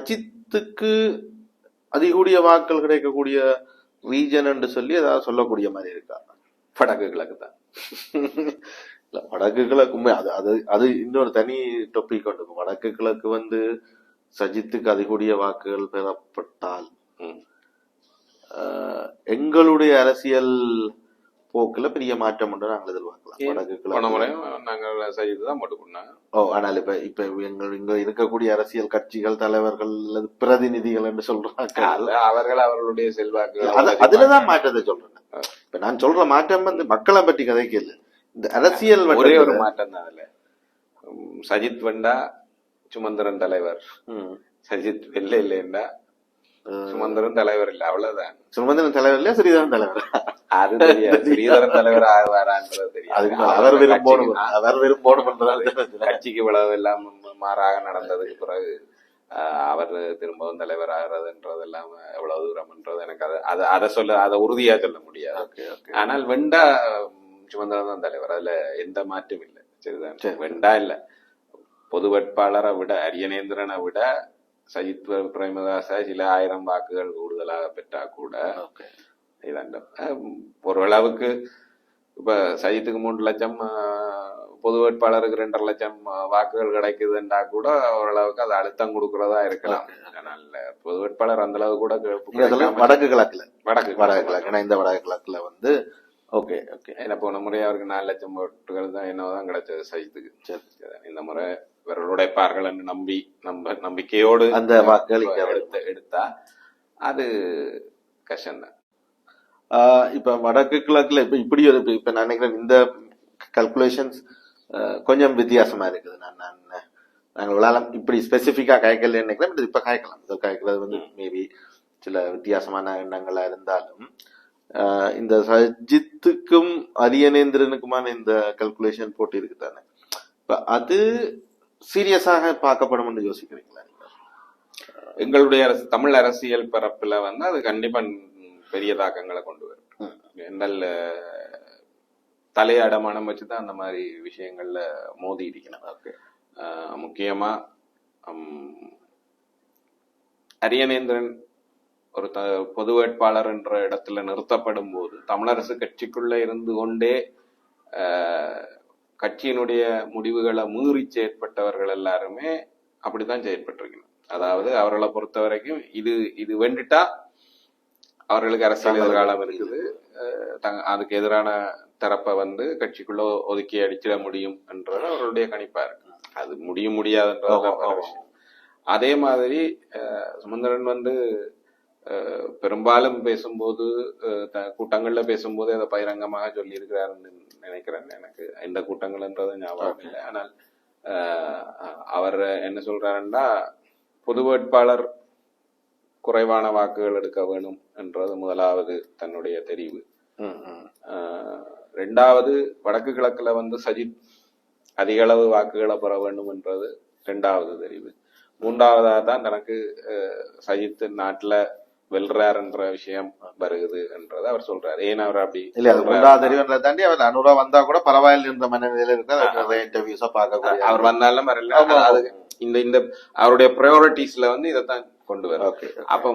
சஜித்துக்கு அதிகூடிய வாக்கள் கிடைக்கக்கூடிய ரீஜன் என்று சொல்லி ஏதாவது சொல்லக்கூடிய மாதிரி இருக்கா? வடக்கு கிழக்கு தான் இல்ல வடக்கு கிழக்கு உண்மை அது அது அது இன்னொரு தனி டொப்பிக் கொண்டு. வடக்கு கிழக்கு வந்து சஜித்துக்கு அதிகூடிய வாக்குகள் பெறப்பட்டால் எங்களுடைய அரசியல் போக்குல பெரிய மாற்றம் உண்டு. நாங்கள் எதிர்பார்க்கலாம்? வடக்கு கிழக்கு நாங்கள் செய்து தான் போட்டு பண்ணாங்க ஓ ஆனால் இப்ப இப்ப எங்கள் இங்க இருக்கக்கூடிய அரசியல் கட்சிகள் தலைவர்கள் அல்லது பிரதிநிதிகள் என்று சொல்றாங்க அவர்கள் அவர்களுடைய செல்வாக்கு அது- அதுலதான் மாற்றத்தை சொல்றேன் இப்ப நான் சொல்ற மாற்றம் வந்து மக்களை பற்றி கதைக்கு இல்லை. இந்த அரசியல் ஒரே ஒரு மாற்றம் தான் அதுல. சஜித் வண்டா சுமந்திரன் தலைவர். சஜித் வெள்ள இல்லைன்னா சுமந்திரன் தலைவர் இல்ல அவ்வளவுதான். சுமந்திரன் தலைவர் இல்லையா ஸ்ரீதரன் தலைவர்? அது தெரியாது. ஸ்ரீதரன் தலைவர் ஆவாரான்றது மேல அவர் விரும்போடு அவர் விரும்போடு பண்றது கட்சிக்கு இவ்வளவு எல்லாம் மாறாக நடந்ததுக்கு பிறகு அவர் திரும்பவும் தலைவர் ஆகிறதுன்றதெல்லாம் எவ்வளவு தூரம்ன்றது எனக்கு அது அதை அதை சொல்ல அதை உறுதியா சொல்ல முடியாது. ஆனால் வெண்டா சுமந்திரன் தான் தலைவர். அதுல எந்த மாற்றம் இல்லை. சரிதான். சரி. வெண்டா இல்ல. பொது வேட்பாளரை விட அரியநேந்திரனை விட சஜித் பிரேமதாச சில ஆயிரம் வாக்குகள் கூடுதலாக பெற்றா கூட இதாண்ட ஓரளவுக்கு இப்ப சஜித்துக்கு மூன்று லட்சம் பொது வேட்பாளருக்கு ரெண்டரை லட்சம் வாக்குகள் கிடைக்குதுன்றா கூட ஓரளவுக்கு அது அழுத்தம் கொடுக்கறதா இருக்கலாம் ஆனால் பொது வேட்பாளர் அந்த அளவு கூட வடக்கு கிழக்குல வடக்கு வடக்கு கிழக்கு இந்த வடக்கு கிழக்குல வந்து ஓகே ஓகே ஏன்னா போன முறை அவருக்கு நாலு லட்சம் ஓட்டுகள் தான் என்னதான் கிடைச்சது சஜித்துக்கு சரி இந்த முறை இவர்கள் உடைப்பார்கள் என்று நம்பி நம்ப நம்பிக்கையோடு அந்த வாக்குகள். எடுத்து எடுத்தா அது கஷ்டம்தான் இப்ப வடக்கு கிழக்குல இப்ப இப்படி ஒரு இப்ப- இப்ப நான் நினைக்கிறேன் இந்த கல்குலேஷன்ஸ் கொஞ்சம் வித்தியாசமா இருக்குது. நான் நான் நாங்கள் விளாடம் இப்படி ஸ்பெசிஃபிக்கா காய்க்கல நினைக்கிறேன். but இப்ப காய்க்கலாம். இது காய்க்கிறது வந்து மேபி சில வித்தியாசமான எண்ணங்களா இருந்தாலும் இந்த சஜித்துக்கும் அரியநேந்திரனுக்குமான இந்த கல்குலேஷன் போட்டு இருக்கு தானே இப்ப அது சீரியஸாக பார்க்கப்படும் என்று யோசிக்கிறீங்களா? எங்களுடைய அரசு தமிழ் அரசியல் பரப்புல வந்து அது கண்டிப்பா பெரிய தாக்கங்களை கொண்டு வரும் ம். எங்கள் தலைய அடமானம் வச்சுதான் அந்த மாதிரி விஷயங்கள்ல மோதி இருக்கணும் முக்கியமா அரியநேந்திரன் ஒரு த பொது வேட்பாளர் என்ற இடத்துல நிறுத்தப்படும் போது தமிழரசு கட்சிக்குள்ள இருந்து கொண்டே கட்சியினுடைய முடிவுகளை மீறி செயற்பட்டவர்கள் எல்லாருமே அப்படித்தான் செயற்பட்டிருக்கணும் அதாவது அவர்களை பொறுத்த வரைக்கும் இது இது வேண்டிட்டா அவர்களுக்கு அரசியல் எதிர்காலம் இருக்குது அதுக்கு எதிரான தரப்பை வந்து கட்சிக்குள்ள ஒதுக்கி அடிச்சிட முடியும் என்றது அவர்களுடைய கணிப்பா இருக்கு அது முடியும். விஷயம். அதே மாதிரி சுமந்திரன் வந்து பெரும்பாலும் பேசும்போது கூட்டங்கள்ல பேசும்போது அதை பகிரங்கமாக சொல்லி இருக்கிறாருன்னு நினைக்கிறேன். எனக்கு இந்த கூட்டங்கள்ன்றது ஞாபகம் இல்லை. ஆனால் அவர் என்ன சொல்றாருன்னா பொது வேட்பாளர் குறைவான வாக்குகள் எடுக்க வேணும் என்றது முதலாவது தன்னுடைய தெரிவு. ரெண்டாவது வடக்கு கிழக்குல வந்து சஜித் அதிக அளவு வாக்குகளை பெற வேண்டும் என்றது ரெண்டாவது தெரிவு. மூன்றாவதாக தான் தனக்கு சஜித் நாட்டுல வெல்றார் என்ற விஷயம் வருகுது என்றது அவர் சொல்றாரு. ஏன் அவர் அப்படி இல்ல அது தெரிவுன்றதை தாண்டி அவர் அனுரா வந்தா கூட பரவாயில்ல என்ற மனநிலையில நிறைய இன்டர்வியூஸா பார்க்கக்கூடிய அவர் வந்தாலும் வரல. அது இந்த இந்த அவருடைய ப்ரையாரிட்டிஸ்ல வந்து இதைத்தான் கொண்டு வரும் அப்ப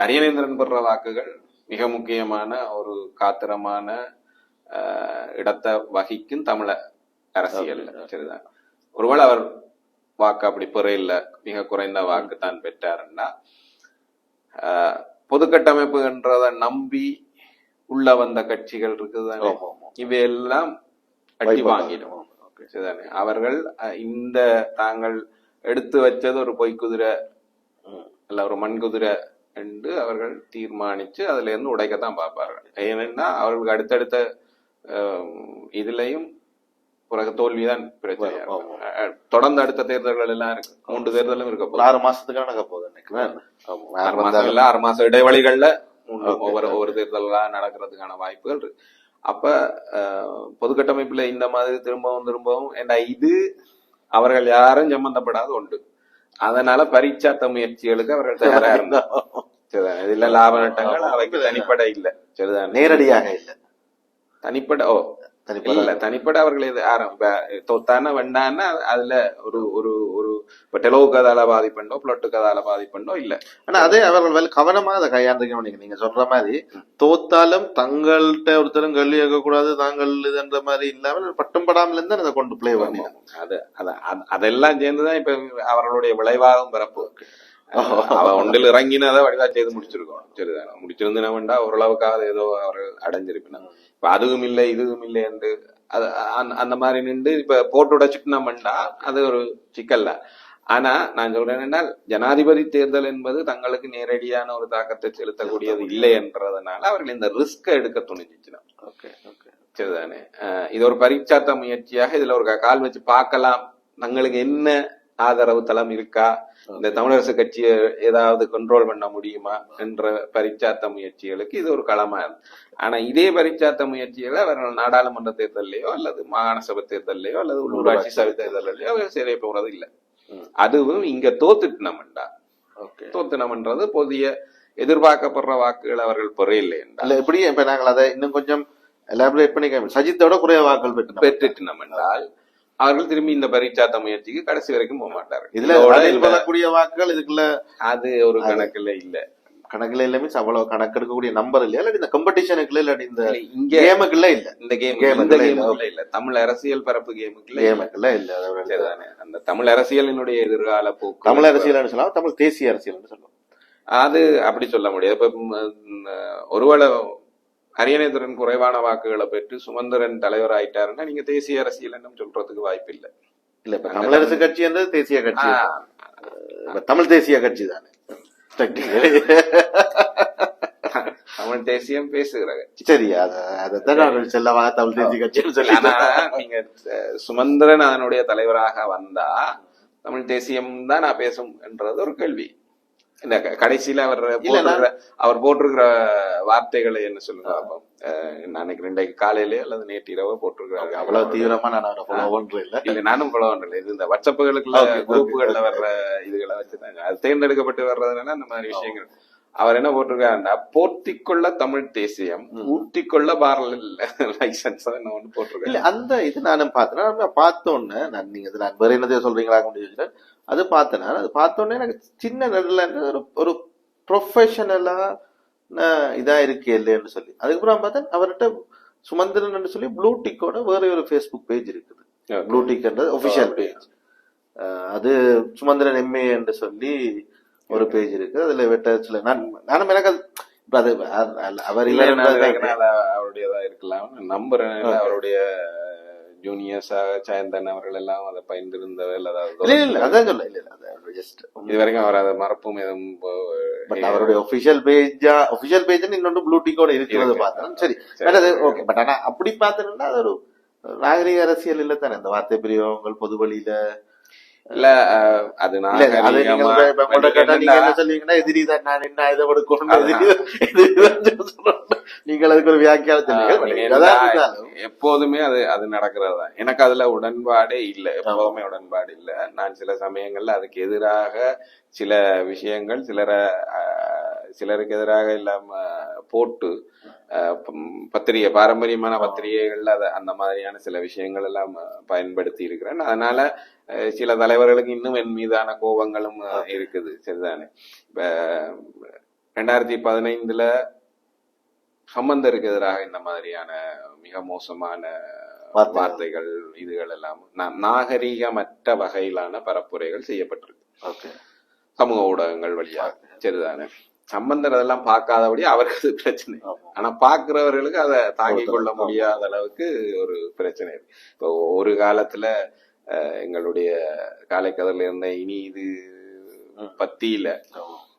அரியநேந்திரன் பெற வாக்குகள் மிக முக்கியமான ஒரு காத்திரமான இடத்தை வகிக்கும் தமிழ அரசியல் சரிதான். ஒருவேளை அவர் வாக்கு அப்படி பெற இல்ல மிக குறைந்த வாக்கு தான் பெற்றாருன்னா ஆஹ், பொது கட்டமைப்புன்றத நம்பி உள்ள வந்த கட்சிகள் ஆமா. இவையெல்லாம் அடி வாங்கிடும் அவர்கள் இந்த தாங்கள் எடுத்து வச்சது ஒரு பொய்க்குதிரை அல்ல ஒரு மண்குதிரை என்று அவர்கள் தீர்மானிச்சு அதுல இருந்து உடைக்கத்தான் பார்ப்பார்கள். ஏனென்னா அவர்களுக்கு அடுத்தடுத்த இதுலயும் பிறகு தோல்விதான். அஹ், தொடர்ந்து அடுத்த தேர்தல்கள் எல்லாம் இருக்கு மூன்று தேர்தலும் இருக்க ஆறு மாசத்துக்கு நடக்க போகுது. ஆறு மாசம் இல்ல ஆறு மாசம் இடைவெளிகள்ல. ஒவ்வொரு ஒவ்வொரு தேர்தலா நடக்கிறதுக்கான வாய்ப்புகள் இருக்கு. அப்ப அஹ், பொது கட்டமைப்புல இந்த மாதிரி திரும்பவும் திரும்பவும் ஏண்டா இது அவர்கள் யாரும் சம்பந்தப்படாத ஒன்று. அதனால பரீட்சாத்த முயற்சிகளுக்கு அவர்கள் தயாரா சரிதானே? இதுல லாப நட்டங்கள் அவைக்கு தனிப்பட இல்ல. சரிதான் நேரடியாக இல்ல. தனிப்பட ஓ இல்ல. தனிப்பட அவர்கள் இப்ப தொத்தான வேண்டான்னா அதுல ஒரு ஒரு ஒரு இப்ப டெலோவுக்கு அதால பாதிப்புண்டோ பிளட்டுக்கு அதால பாதிப்புண்டோ இல்ல. ஆனா அதே அவர்கள் கவனமா அதை கையாண்டுக்கணும் நீங்க சொல்ற மாதிரி தோத்தாலும் தங்கள்கிட்ட ஒருத்தரும் கேள்வி கேட்கக்கூடாது தாங்கள் இதுன்ற மாதிரி இல்லாமல் பட்டும் படாமல் இருந்து அதை கொண்டு பிளே பண்ணி அது அத- அத- அதெல்லாம் சேர்ந்துதான் இப்ப அவர்களுடைய விளைவாகும் பிறப்பு அவ ஒன்றில் இறங்கினதை வடிவா செய்து முடிச்சிருக்கோம் சரிதானே? முடிச்சிருந்தா ஓரளவுக்காவது ஏதோ அவர் அடைஞ்சிருப்பினா. இப்ப அதுவும் இல்லை இதுவும் இல்லை என்று அது அந்த- மாதிரி நின்று இப்ப போட்டு உடைச்சிட்டோம்னா அது ஒரு சிக்கல்ல. ஆனா நான் சொல்றேன் என்றால் ஜனாதிபதி தேர்தல் என்பது தங்களுக்கு நேரடியான ஒரு தாக்கத்தை செலுத்தக்கூடியது இல்லை என்றதுனால அவர்கள் இந்த ரிஸ்க் எடுக்க துணிஞ்சிச்சுனா. Okay okay. சரிதானே? இது ஒரு பரீட்சார்த்த முயற்சியாக இதுல ஒரு கால் வச்சு பார்க்கலாம். தங்களுக்கு என்ன ஆதரவு தளம் இருக்கா? இந்த தமிழரசு கட்சியை ஏதாவது கண்ட்ரோல் பண்ண முடியுமா என்ற பரீட்சார்த்த முயற்சிகளுக்கு இது ஒரு களமா இருக்கு ஆனா இதே பரீட்சார்த்த முயற்சிகளை அவர்கள் நாடாளுமன்ற தேர்தலையோ அல்லது மாகாண சபை தேர்தலையோ அல்லது உள்ளூராட்சி சபை தேர்தலையோ அவர் செய்ய போறது இல்லை. அதுவும் இங்க தோத்துட்டோம்டா ஓகே. தோத்துனம்ன்றது புதிய எதிர்பார்க்கப்படுற வாக்குகள் அவர்கள் பெறையில்லை இல்ல எப்படி இப்ப நாங்கள் அதை இன்னும் கொஞ்சம் எலாபரேட் பண்ணி சஜித்தோட குறைய வாக்கள் பெற்று பெற்றுட்டோம். என்றால் அவர்கள் திரும்பி இந்த பரீட்சார்த்த முயற்சிக்கு கடைசி வரைக்கும் போக மாட்டார்கள். இதுல இல்ல. வரக்கூடிய வாக்குகள் இதுக்குள்ள அது ஒரு கணக்குல இல்ல. கணக்குல இல்ல மீன்ஸ் அவ்வளவு கணக்கெடுக்கக்கூடிய நம்பர் இல்லையா? இல்லாட்டி இந்த கம்பெடிஷனுக்குள்ள இல்லாட்டி இந்த இல்ல, இங்க கேமுக்குள்ள இல்ல. இந்த கேம் இந்த இல்ல, இல்ல. கேமுக்குள்ள இல்ல. தமிழ் அரசியல் பரப்பு கேமுக்குள்ள இல்ல. கேமுக்குள்ள இல்ல. சரிதானே. அந்த தமிழ் அரசியலினுடைய எதிர்கால போக்கு தமிழ் அரசியல் சொல்லலாம் தமிழ் தேசிய அரசியல் சொல்லுவோம். அது அப்படி சொல்ல முடியாது. இப்ப ஒருவேளை அரியணைத்துடன் குறைவான வாக்குகளை பெற்று சுமந்திரன் தலைவர் ஆயிட்டாருன்னா நீங்க தேசிய அரசியல் என்னும் சொல்றதுக்கு வாய்ப்பு இல்ல இல்ல இப்ப தமிழரசு கட்சி என்றது தேசிய கட்சி. தமிழ் தேசிய கட்சி தானே. தமிழ் தேசியம் பேசுகிறாங்க சரி அத அதைத்தான் செல்லவா தமிழ் தேசிய கட்சின்னு சொல்லி நீங்க சுமந்திரன் அதனுடைய தலைவராக வந்தா தமிழ் தேசியம் தான் நான் பேசும் என்றது ஒரு கேள்வி. க- கடைசியில அவர் போட்டிருக்கிற அவர் போட்டிருக்கிற வார்த்தைகளை என்ன சொல்லுங்க. அஹ், நான் இன்றைக்கு காலையிலே அல்லது நேற்று இரவு போட்டிருக்கிறாரு. அவ்வளவு தீவிரமா நான் அவரை ஃபாலோ பண்றேன் இல்ல. இல்ல நானும் ஃபாலோ பண்றேன் இது இந்த வாட்ஸ்அப்புகளுக்குள்ள குரூப்புகள்ல. வர்ற இதுகளை வச்சுதாங்க. அது தேர்ந்தெடுக்கப்பட்டு வர்றதுனால அந்த மாதிரி விஷயங்கள். அவர் என்ன போட்டிருக்காருன்னா போர்த்திக்கொள்ள தமிழ் தேசியம் ஊட்டிக்கொள்ள பாரல் லைசன்ஸ் என்ன ஒண்ணு போட்டிருக்காரு. இல்ல அந்த இது நானும் பார்த்தேன். பார்த்தோன்னே நான் நீங்க நான் வேற என்னதே சொல்றீங்களா முடிஞ்சு அது பார்த்தேன் நான். அது பார்த்தோன்னே எனக்கு சின்ன இருந்து ஒரு ஒரு ப்ரொஃபஷனலா இதா இருக்கு இல்லைன்னு சொல்லி. அதுக்கப்புறம் பார்த்தேன் அவர்கிட்ட சுமந்திரன் சொல்லி ப்ளூ டிக்கோட வேற ஒரு ஃபேஸ்புக் பேஜ் இருக்குது. ப்ளூ டிக்ன்றது ஒபிஷியல் பேஜ் அது சுமந்திரன் எம்ஏ என்று சொல்லி ஒரு பேஜ் இருக்கு அதுல வெட்டர்ஸ்ல நான் நானும் எனக்கு அது அவர் இல்ல, அவருடையதா இருக்கலாம் நம்புறேன். அவருடைய ஜூனியர்ஸாக சாயந்தன் அவர்கள் எல்லாம் அதை பயந்திருந்தவர் இல்ல இல்ல அதாவது அதான் சொல்ல இல்ல ஜஸ்ட் இது வரைக்கும் அவர் அதை மறப்பும் எதுவும் பட் அவருடைய ஒபிஷியல் பேஜா ஒபிஷியல் பேஜ் இன்னொன்று ப்ளூ டிக்கோட இருக்கிறது இருக்கு. பார்த்தேன் சரி. பட் அது ஓகே பட் ஆனா அப்படி பார்த்தேன்னா அது ஒரு நாகரிக அரசியல் இல்ல தானே? இந்த வார்த்தை பிரியோங்கள் பொது வழியில இல்ல அது என்னன்னா, சொல்லுவீங்கன்னா எதிரி தான் நான் என்ன இதை கொடுக்கணும். நீங்கள் அதுக்கு ஒரு வியாக்கியானம் எப்போதுமே அது அது நடக்கிறது தான். எனக்கு அதுல உடன்பாடே இல்ல. எப்போதுமே உடன்பாடு இல்ல. நான் சில சமயங்கள்ல அதுக்கு எதிராக சில விஷயங்கள் சிலரை சிலருக்கு எதிராக இல்லாம போட்டு பத்திரிகை பாரம்பரியமான பத்திரிகைகள்ல அத அந்த மாதிரியான சில விஷயங்கள் எல்லாம் பயன்படுத்தி இருக்கிறேன். அதனால சில தலைவர்களுக்கு இன்னும் என் மீதான கோபங்களும் இருக்குது. சரிதானே? இப்ப ரெண்டாயிரத்தி பதினைந்துல சம்பந்தருக்கு எதிராக இந்த மாதிரியான மிக மோசமான வார்த்தைகள். இதுகள் எல்லாம் நாகரீகமற்ற வகையிலான பரப்புரைகள் செய்யப்பட்டிருக்கு. சமூக ஊடகங்கள் வழியாக சரிதானே? சம்பந்தர் அதெல்லாம் பார்க்காதபடி அவருக்கு பிரச்சனை. ஆனா பாக்குறவர்களுக்கு அதை தாங்கிக் கொள்ள முடியாத அளவுக்கு ஒரு பிரச்சனை. இருக்கு இப்போ ஒரு காலத்துல எங்களுடைய காலைக்கதிரில் இருந்த இனி இது பத்தியில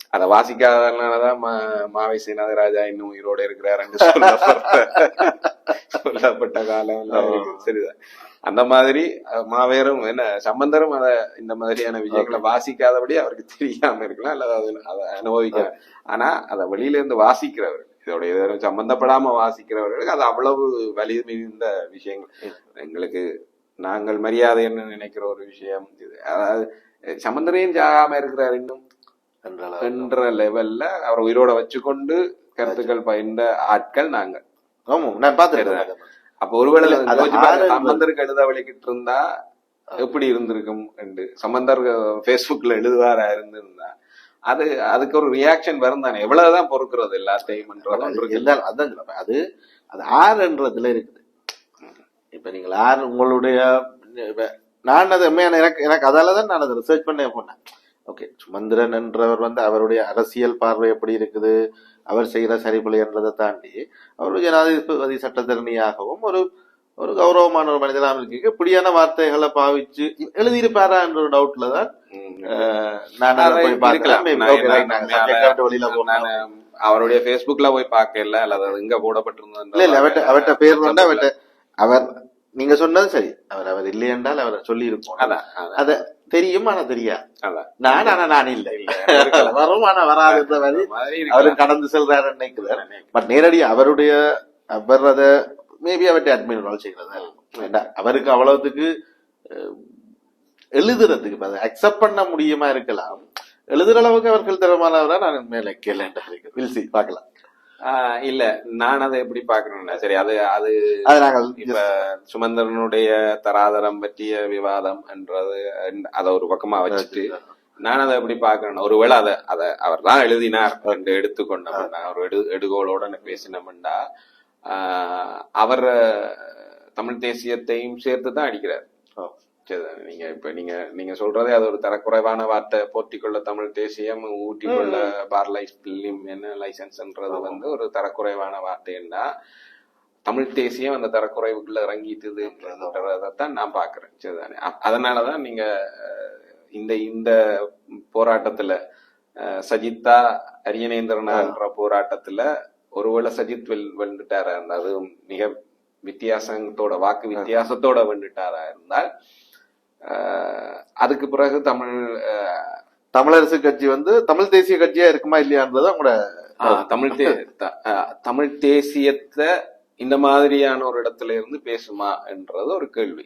அதை வாசிக்காதனாலதான் மா- மாவை சீனாதராஜா இன்னும் உயிரோட இருக்கிறாருன்னு சொல்லப்பட்ட சொல்லப்பட்ட காலம். சரிதான். அந்த மாதிரி மாவேரும் என்ன சம்பந்தரும் அத இந்த மாதிரியான விஷயங்களை வாசிக்காதபடி அவருக்கு தெரியாம இருக்கலாம். அல்லது அது அதை அனுபவிக்கலாம். ஆனா அதை வெளியில இருந்து வாசிக்கிறவர் இதோட இதோட சம்பந்தப்படாம வாசிக்கிறவர்களுக்கு அது அவ்வளவு வலி மிகுந்த விஷயங்கள். எங்களுக்கு நாங்கள் மரியாதை என்ன நினைக்கிற ஒரு விஷயம் இது. அதாவது சம்பந்தரையும் சாகாம இருக்கிறார் இன்னும். என்ற லெவல்ல அவர் உயிரோட வச்சுக்கொண்டு கருத்துக்கள் பயின்ற ஆட்கள் நாங்க ஆமா நான் பார்த்துருக்கேன். அப்ப ஒருவேளை சம்பந்தருக்கு எழுத வலிக்கிட்டு இருந்தா எப்படி இருந்திருக்கும் என்று. சம்பந்தர் பேஸ்புக்ல எழுதுவாரா இருந்திருந்தா அது அதுக்கு ஒரு ரியாக்ஷன் வரும் தானே. எவ்வளவுதான் பொறுக்கிறது எல்லாத்தையும் அதான் அது அது ஆறுன்றதுல இருக்குது. இப்ப நீங்கள் ஆறு உங்களுடைய நான் அது எனக்கு எனக்கு அதால தான் நான் அதை ரிசர்ச் பண்ண போனேன். ஓகே சுமந்திரன் என்றவர் வந்து அவருடைய அரசியல் பார்வை எப்படி இருக்குது? அவர் செய்கிற சரிபலை என்றதை தாண்டி அவர் ஜனாதிபதி சட்டத்தரணியாகவும் ஒரு ஒரு கௌரவமான ஒரு மனிதனாக இருக்கு இப்படியான வார்த்தைகளை பாவிச்சு எழுதியிருப்பாரா என்ற ஒரு டவுட்ல தான் நான் போய் பார்க்கலாம் வெளியில போனோம் அவருடைய பேஸ்புக்ல போய் பார்க்கல அல்லது அது எங்க இல்ல இல்ல போடப்பட்டிருந்தது அவட்ட அவட்ட பேர் வந்து அவட்ட அவர் நீங்க சொன்னது சரி. அவர் அவர் இல்லை என்றால் அவர் சொல்லி இருப்போம் அத தெரியும் ஆனா தெரியாது. நான் ஆனா நான் இல்ல. இல்ல. வரும் ஆனா வராதுன்ற மாதிரி அந்த மாதிரி அவரு இருக்கலாம். கடந்து செல்றாரு நினைக்கிறார் பட் நேரடி அவருடைய அவர் அத மேபி அவர்கிட்ட அட்மின் செய்கிறதா? வேண்டாம் அவருக்கு அவ்வளவுக்கு எழுதுறதுக்கு அதை அக்செப்ட் பண்ண முடியுமா இருக்கலாம். எழுதுற அளவுக்கு அவர்கள் திறமானவரா நான் மேல கேள்வி பார்க்கலாம். ஆஹ் இல்ல நான் அதை எப்படி பாக்குறேன்னா சரி அது அது இப்ப சுமந்திரனுடைய தராதரம் பற்றிய விவாதம் என்றது அத ஒரு பக்கமா வச்சுட்டு நான் அதை எப்படி பாக்குறேன்னா ஒருவேளை அதை அதை அவர் தான் எழுதினார் என்று எடுத்துக்கொண்டோம்னா அவர் எடு எடுகோளோட பேசினோம்டா ஆஹ் அவர் தமிழ் தேசியத்தையும் சேர்த்து தான் அடிக்கிறார் சரிதானே? நீங்க இப்ப நீங்க நீங்க சொல்றதே அது ஒரு தரக்குறைவான வார்த்தை. போற்றிக்கொள்ள தமிழ் தேசியம் ஊட்டிக்கொள்ள பார் லைஃப் என்ன லைசன்ஸ்ன்றது வந்து ஒரு தரக்குறைவான வார்த்தைன்னா தமிழ் தேசியம் அந்த தரக்குறைவுக்குள்ள இறங்கிட்டுதுன்றதான் நான் பாக்குறேன். சரிதானே? அதனாலதான் நீங்க இந்த இந்த போராட்டத்துல சஜித்தா அரியநேந்திரனான்ற போராட்டத்துல ஒருவேளை சஜித் வெல் வென்றுட்டாரா இருந்தா அது மிக வித்தியாசத்தோட வாக்கு வித்தியாசத்தோட வென்றுட்டாரா இருந்தால் அதுக்கு பிறகு தமிழ் தமிழரசு கட்சி வந்து தமிழ் தேசிய கட்சியா இருக்குமா இல்லையான்றது உங்களோட ஆ, தமிழ் தே தமிழ் தேசியத்தை இந்த மாதிரியான ஒரு இடத்துல இருந்து பேசுமா என்றது ஒரு கேள்வி.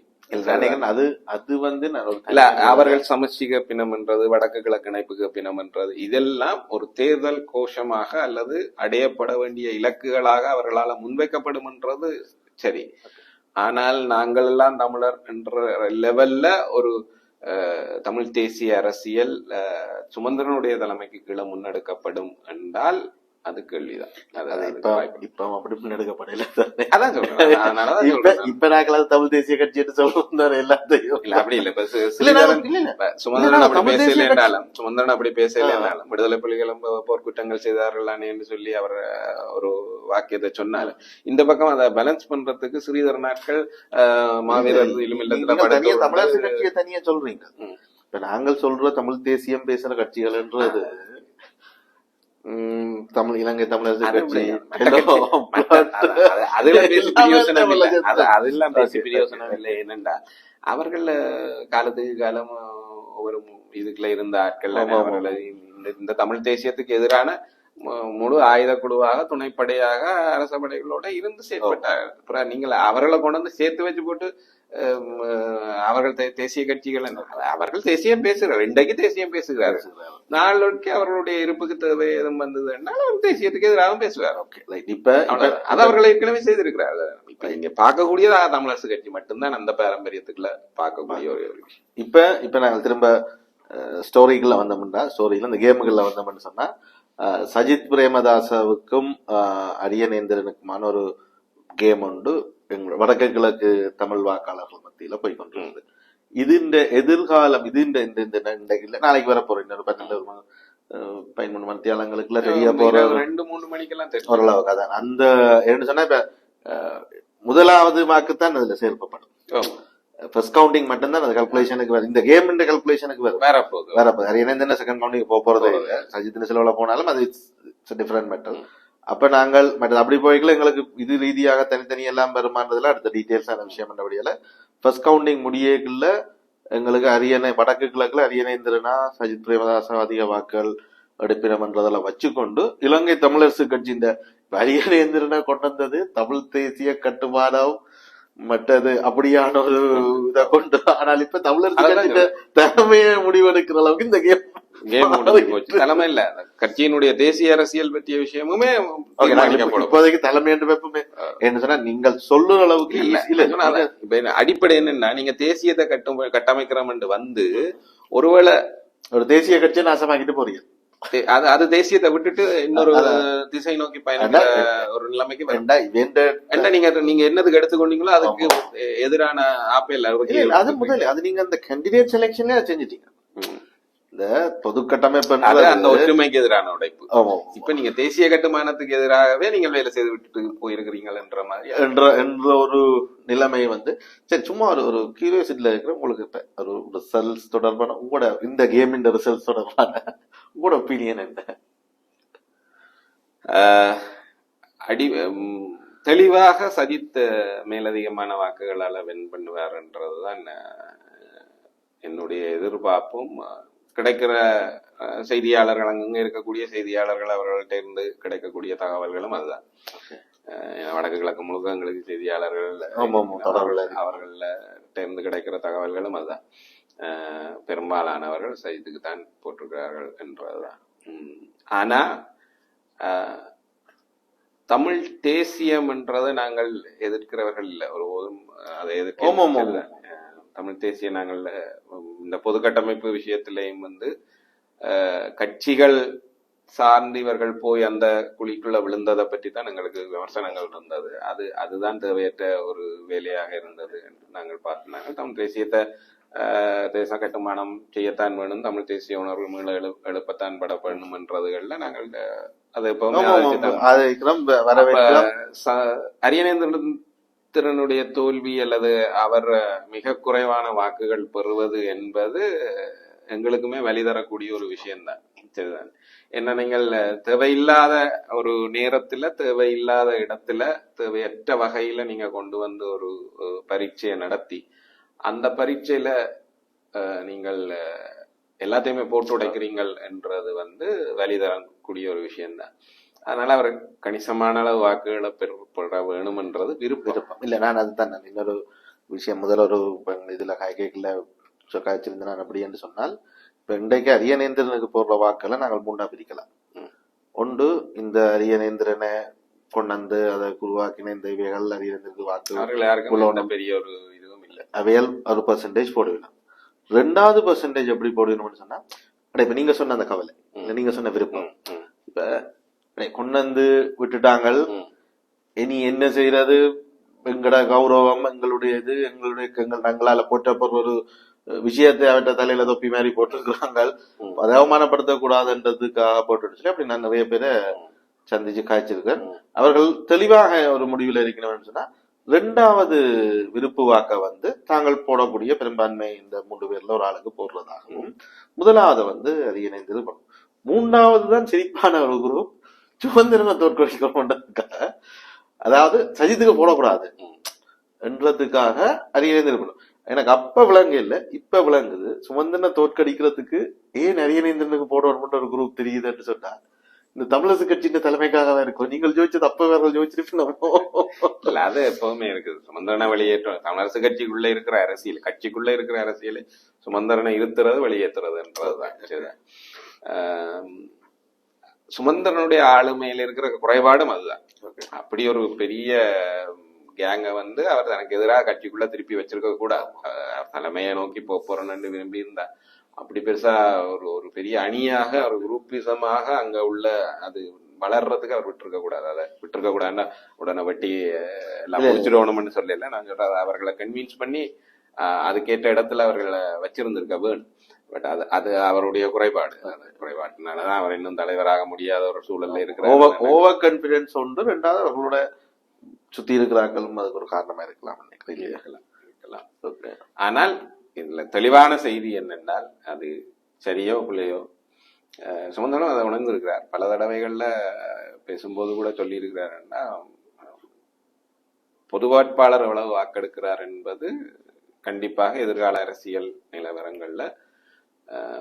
அது அது வந்து இல்ல அவர்கள் சமஷ்டிக பிணம் என்றது வடக்கு கிழக்கு இணைப்புக பிணம் என்றது இதெல்லாம் ஒரு தேர்தல் கோஷமாக அல்லது அடையப்பட வேண்டிய இலக்குகளாக அவர்களால் முன்வைக்கப்படும் என்றது சரி. ஆனால் நாங்கள் எல்லாம் தமிழர் என்ற லெவல்ல ஒரு தமிழ் தேசிய அரசியல் சுமந்திரனுடைய தலைமைக்கு கீழே முன்னெடுக்கப்படும் என்றால் அது கேள்விதான். இப்ப அப்படி முன்னெடுக்கப்படல தானே. அதான் சொல்றேன். அதனாலதான் இப்ப சொல்றேன். இப்ப நாங்கள் அது தமிழ் தேசிய கட்சி என்று எல்லாத்தையும் இல்ல அப்படி இல்ல. சுமந்திரன் அப்படி பேசல என்றாலும் சுமந்திரன் அப்படி பேசல என்றாலும் விடுதலை புலிகளும் போர்க்குற்றங்கள் செய்தார்களானே என்று சொல்லி அவர் ஒரு வாக்கியத்தை சொன்னாரு. இந்த பக்கம் அதை பேலன்ஸ் பண்றதுக்கு ஸ்ரீதர் நாட்கள் மாவீரர் படுத்து தமிழரசு கட்சியை தனியா சொல்றீங்க. இப்ப நாங்கள் சொல்ற தமிழ் தேசியம் பேசுற கட்சிகள்ன்றது ம், தமிழ் இலங்கை தமிழரசு அது கட்சி பேசி பிரயோசனம் இல்லை. அதெல்லாம் பேசி பிரயோசனம் இல்லை. என்னண்டா? அவர்கள் காலத்துக்கு காலம் ஒவ்வொரு இதுக்குள்ள இருந்த ஆட்கள். அவர்களை இந்த தமிழ் தேசியத்துக்கு எதிரான முழு ஆயுத குழுவாக துணைப்படையாக அரச படைகளோட இருந்து செயற்பட்டார்கள். அப்புறம் நீங்கள் அவர்களை கொண்டு வந்து சேர்த்து வச்சு போட்டு அவர்கள் தேசிய கட்சிகள் அவர்கள் தேசியம் பேசுகிறார். இன்றைக்கு தேசியம் பேசுகிறார்கள் நாளைக்கு அவர்களுடைய இருப்புக்கு தேவை எதுவும் வந்ததுன்னா அவர் தேசியத்துக்கு எதிராக பேசுவார். இப்ப. அது அவர்கள் ஏற்கனவே செய்திருக்கிறார்கள். இப்ப இங்க பார்க்கக்கூடியதா தமிழரசு கட்சி மட்டும்தான் அந்த பாரம்பரியத்துக்குள்ள பார்க்கக்கூடிய ஒரு விஷயம். இப்ப இப்ப நாங்கள் திரும்ப ஸ்டோரிக்குள்ள வந்தோம்னா ஸ்டோரியில இந்த கேமுகள்ல வந்தோம்னு சொன்னா சஜித் பிரேமதாசவுக்கும் அரியநேந்திரனுக்குமான ஒரு கேம் உண்டு. எங்களோட வடக்கு கிழக்கு தமிழ் வாக்காளர்கள் மத்தியில போய் கொண்டிருந்தது இந்த எதிர்காலம் இது இந்த இந்த இந்த இந்த- இல்ல நாளைக்கு வர போற இன்னொரு பன்னெண்டு ஒரு பதிமூணு மணித்தியாலங்களுக்குள்ள தெரிய போற ரெண்டு மூணு மணிக்கெல்லாம் தெரியும். ஓரளவுக்கு அதான். அந்த என்ன சொன்னா இப்ப முதலாவது வாக்குத்தான் அதுல சேர்க்கப்படும். ஃபர்ஸ்ட் கவுண்டிங் மட்டும்தான் அது கல்குலேஷனுக்கு வரும் இந்த கேம் கல்குலேஷனுக்கு வரும். வேற போகுது. வேற அது என்ன செகண்ட் கவுண்டிங் போக போறதே இல்லை. சஜித்தின் செலவுல போனாலும் அது இட்ஸ் டிஃபரெண்ட் மேட்டர் அப்ப நாங்கள் மற்றது அப்படி போய்க்கல எங்களுக்கு இது ரீதியாக தனித்தனி எல்லாம் வருமானதுல அடுத்த டீட்டெயில்ஸான விஷயம் என்றபடியால ஃபர்ஸ்ட் கவுண்டிங் முடியக்குள்ள எங்களுக்கு அரியணை வடக்கு கிழக்குல அரியணேந்திரனா சஜித் பிரேமதாசா அதிக வாக்குகள் எடுப்பினம்ன்றதெல்லாம் வச்சுக்கொண்டு இலங்கை தமிழரசு கட்சி இந்த அரியணேந்திரனை கொண்டு வந்தது தமிழ் தேசிய கட்டுமானம் மற்றது அப்படியான ஒரு இதை கொண்டு ஆனால் இப்ப கட்சியில தலைமையை முடிவெடுக்கிற அளவுக்கு இந்த கேம் தலைமை இல்ல. கட்சியினுடைய தேசிய அரசியல் பற்றிய விஷயமுமே நாங்க இப்போதைக்கு தலைமை என்று வைப்போமே. என்ன சொன்னா நீங்கள் சொல்லுற அளவுக்கு இல்ல. இப்ப அடிப்படை என்னன்னா நீங்க தேசியத்தை கட்டும் கட்டமைக்கிறோம் வந்து ஒருவேளை ஒரு தேசிய கட்சியை நாசமாக்கிட்டு போறீங்க. அது அது தேசியத்தை விட்டுட்டு இன்னொரு திசை நோக்கி பயணிக்கிற ஒரு நிலைமைக்கு வரும். வேண்டா இவன் என்ன நீங்க நீங்க என்னதுக்கு எடுத்துக்கொண்டீங்களோ அதுக்கு எதிரான ஆப்பேல் அது முதல்ல அது நீங்க அந்த கேண்டிடேட் செலெக்ஷன்ல செஞ்சிட்டீங்க. இந்த பொது கட்டமைப்பு அந்த ஒற்றுமைக்கு எதிரான உடைப்பு. இப்ப நீங்க தேசிய கட்டுமானத்துக்கு எதிராகவே நீங்கள் வேலை செய்து விட்டுட்டு போயிருக்கிறீங்கன்ற மாதிரி என்ற என்ற ஒரு நிலைமை வந்து சரி சும்மா ஒரு ஒரு கியூரியாசிட்டில இருக்கிற உங்களுக்கு இப்ப ஒரு ரிசல்ட்ஸ் தொடர்பான உங்களோட இந்த கேம் இந்த ரிசல்ட்ஸ் தொடர்பான உங்களோட ஒப்பீனியன் என்ன? அடி தெளிவாக சஜித் மேலதிகமான வாக்குகளால வென் பண்ணுவார்ன்றதுதான் ஆஹ், என்னுடைய எதிர்பார்ப்பும் கிடைக்கிற செய்தியாளர்கள் அங்கங்க இருக்கக்கூடிய செய்தியாளர்கள் அவர்கள்ட்ட இருந்து கிடைக்கக்கூடிய தகவல்களும் அதுதான். வடக்கு கிழக்கு முழுக்க எங்களுக்கு செய்தியாளர்கள். அவர்கள்ட்ட இருந்து கிடைக்கிற தகவல்களும் அதுதான். ஆஹ், பெரும்பாலானவர்கள் சஜித்துக்கு தான் போட்டிருக்கிறார்கள் என்றதுதான். ஆனா தமிழ் தேசியம் என்றதை நாங்கள் எதிர்க்கிறவர்கள் இல்லை. ஒருபோதும் அதை எதிர்க்க தமிழ் தேசிய நாங்கள் இந்த பொது கட்டமைப்பு விஷயத்திலேயும் வந்து கட்சிகள் சார்ந்து இவர்கள் போய் அந்த குழிக்குள்ள விழுந்ததை பற்றி தான் எங்களுக்கு விமர்சனங்கள் இருந்தது. அது அதுதான் தேவையற்ற ஒரு வேலையாக இருந்தது என்று நாங்கள் பார்த்தாங்க தமிழ் தேசியத்தை தேச கட்டுமானம் செய்யத்தான் வேணும் தமிழ் தேசிய உணர்வு மீள எழு எழுப்பத்தான் பட வேணும் என்றதுகள்ல நாங்கள் அதை எப்பவுமே ஆமா, திறனுடைய தோல்வி அல்லது அவர் மிக குறைவான வாக்குகள் பெறுவது என்பது எங்களுக்குமே வழி தரக்கூடிய ஒரு விஷயம்தான். சரிதான். என்ன நீங்கள் தேவையில்லாத ஒரு நேரத்துல தேவையில்லாத இடத்துல தேவையற்ற வகையில நீங்க கொண்டு வந்து ஒரு பரீட்சையை நடத்தி அந்த பரீட்சையில நீங்கள் எல்லாத்தையுமே போட்டு உடைக்கிறீங்கள் என்றது வந்து வழி தரக்கூடிய ஒரு விஷயம்தான். அதனால அவர் கணிசமான அளவு வாக்குகளை பெற- பெற வேணும்ன்றது விருப்பம். விருப்பம். இல்ல நான் அதுதான் நான் இன்னொரு விஷயம் முதல்ல ஒரு இதுல காய்கறில காய்ச்சிருந்தேன் நான் அப்படி என்று சொன்னால் இப்ப இன்றைக்கு அரியநேந்திரனுக்கு போடுற வாக்களை நாங்கள் மூண்டா பிரிக்கலாம். ஒன்று இந்த அரியநேந்திரனை கொண்டாந்து அதை உருவாக்கின இந்த இவைகள் அரியநேந்திரனுக்கு வாக்கு பெரிய ஒரு இதுவும் இல்லை. அவையல் ஒரு பர்சன்டேஜ் போடுவிடலாம் ரெண்டாவது பர்சன்டேஜ் எப்படி போடுவீங்கன்னு சொன்னா இப்ப நீங்க சொன்ன அந்த கவலை நீங்க சொன்ன விருப்பம். இப்ப கொண்டு வந்து விட்டுட்டாங்க. இனி என்ன செய்யறது எங்கட கௌரவம் எங்களுடைய இது எங்களுடைய எங்கள் நாங்களால போற்றப்படுற ஒரு விஷயத்தை அவட்ட தலையில தொப்பி மாதிரி போட்டிருக்கிறாங்க. அதை அவமானப்படுத்த கூடாதுன்றதுக்காக போட்டு சொல்லி அப்படி நான் நிறைய பேரை சந்திச்சு காய்ச்சிருக்கேன். அவர்கள் தெளிவாக ஒரு முடிவில் இருக்கணும்னு சொன்னா ரெண்டாவது விருப்பு வாக்க வந்து தாங்கள் போடக்கூடிய பெரும்பான்மை இந்த மூன்று பேர்ல ஒரு ஆளுக்கு போடுறதாகவும் முதலாவது வந்து அது இணைந்தது மூன்றாவது தான் சிரிப்பான ஒரு குரூப். சுதந்திரனை தோற்கடிக்கணுன்றதுக்காக அதாவது சஜித்துக்கு போடக்கூடாது. என்றதுக்காக அரியணை இருக்கணும் எனக்கு அப்ப விளங்க இல்ல இப்ப விளங்குது. சுமந்திரனை தோற்கடிக்கிறதுக்கு ஏன் அரியணேந்திரனுக்கு போடணும்ன்ற ஒரு குரூப் தெரியுதுன்னு சொன்னா இந்த தமிழரசு கட்சியின் தலைமைக்காக தான் இருக்கும். நீங்கள் ஜோதிச்சது அப்ப வேற ஜோதிச்சிருப்பீங்க அது எப்பவுமே இருக்குது. சுமந்திரனை வெளியேற்றம் தமிழரசு கட்சிக்குள்ள இருக்கிற அரசியல் கட்சிக்குள்ள இருக்கிற அரசியலை சுமந்திரனை இருத்துறது வெளியேற்றுறதுன்றதுதான் சரிதான். சுமந்திரனுடைய ஆளுமையில இருக்கிற குறைபாடும் அதுதான். அப்படி ஒரு பெரிய கேங்க வந்து அவர் தனக்கு எதிராக கட்சிக்குள்ள திருப்பி வச்சிருக்க கூடாது. தலைமையை நோக்கி போக போறோம்னு விரும்பி இருந்தா அப்படி பெருசா ஒரு ஒரு பெரிய அணியாக ஒரு குரூப்பிசமாக அங்க உள்ள அது வளர்றதுக்கு அவர் விட்டுருக்க கூடாது. அதை விட்டுருக்க கூடாதுன்னா உடனே வட்டி எல்லாம். முடிச்சிடணும்னு சொல்லல நான் சொல்றேன் அவர்களை கன்வின்ஸ் பண்ணி அதுக்கேற்ற இடத்துல அவர்களை வச்சிருந்திருக்க வேணும். பட் அது அது அவருடைய குறைபாடு. அந்த குறைபாட்டினாலதான் அவர் இன்னும் தலைவராக முடியாத ஒரு சூழல்ல இருக்கிறார். ஓவர் ஓவர் கான்பிடன்ஸ் ஒன்று ரெண்டாவது அவர்களோட சுத்தி இருக்கிறார்களும் அதுக்கு ஒரு காரணமா இருக்கலாம். இருக்கலாம். ஆனால் இதுல தெளிவான செய்தி என்னென்னால் அது சரியோ பிள்ளையோ அஹ் சுமந்திரனும் அதை உணர்ந்திருக்கிறார். பல தடவைகள்ல பேசும்போது கூட சொல்லி இருக்கிறாருன்னா பொது வேட்பாளர் எவ்வளவு வாக்கெடுக்கிறார் என்பது கண்டிப்பாக எதிர்கால அரசியல் நிலவரங்கள்ல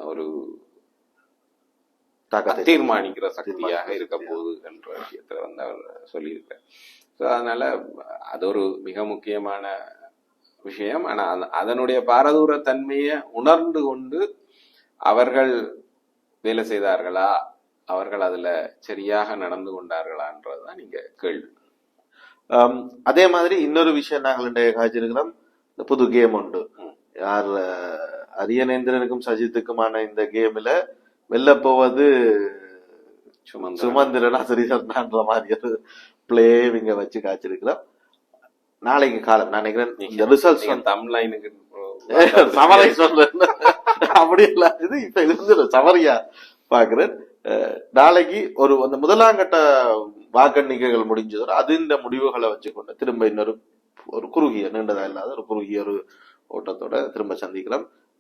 ஒரு தீர்மானிக்கிற சக்தியாக இருக்க. போகுது என்ற விஷயத்துல வந்து அவர் சொல்லியிருக்கார். ஸோ அதனால அது ஒரு மிக முக்கியமான விஷயம். ஆனா அதனுடைய பாரதூர தன்மையை உணர்ந்து கொண்டு அவர்கள் வேலை செய்தார்களா? அவர்கள் அதுல சரியாக நடந்து கொண்டார்களான்றதுதான் நீங்க கேள்வி. ஆம், அதே மாதிரி இன்னொரு விஷயம் நாங்கள் இன்றைய காய்ச்சிருக்கிறோம் இந்த புது கேம் உண்டு. யார் அரியநேந்திரனுக்கும் சஜித்துக்குமான இந்த கேம்ல வெல்ல போவது சுமந்திரன் சரிதர்ன்ற மாதிரி ஒரு பிளே இங்க வச்சு காய்ச்சிருக்கிறோம் நாளைக்கு காலம் நான் நினைக்கிறேன் ரிசல்ட்ஸ் நீங்க தமிழ்லைனுக்கு சமரை சொல்றேன். அப்படி இல்லாது இப்ப இது ஒரு சமரியா பாக்குறேன். நாளைக்கு ஒரு அந்த முதலாம் கட்ட வாக்கெண்ணிக்கைகள் முடிஞ்சதோ அது இந்த முடிவுகளை வச்சுக்கொண்டு திரும்ப இன்னொரு ஒரு குறுகிய நீண்டதா இல்லாத ஒரு குறுகிய ஒரு ஓட்டத்தோட திரும்ப சந்திக்கிறோம்.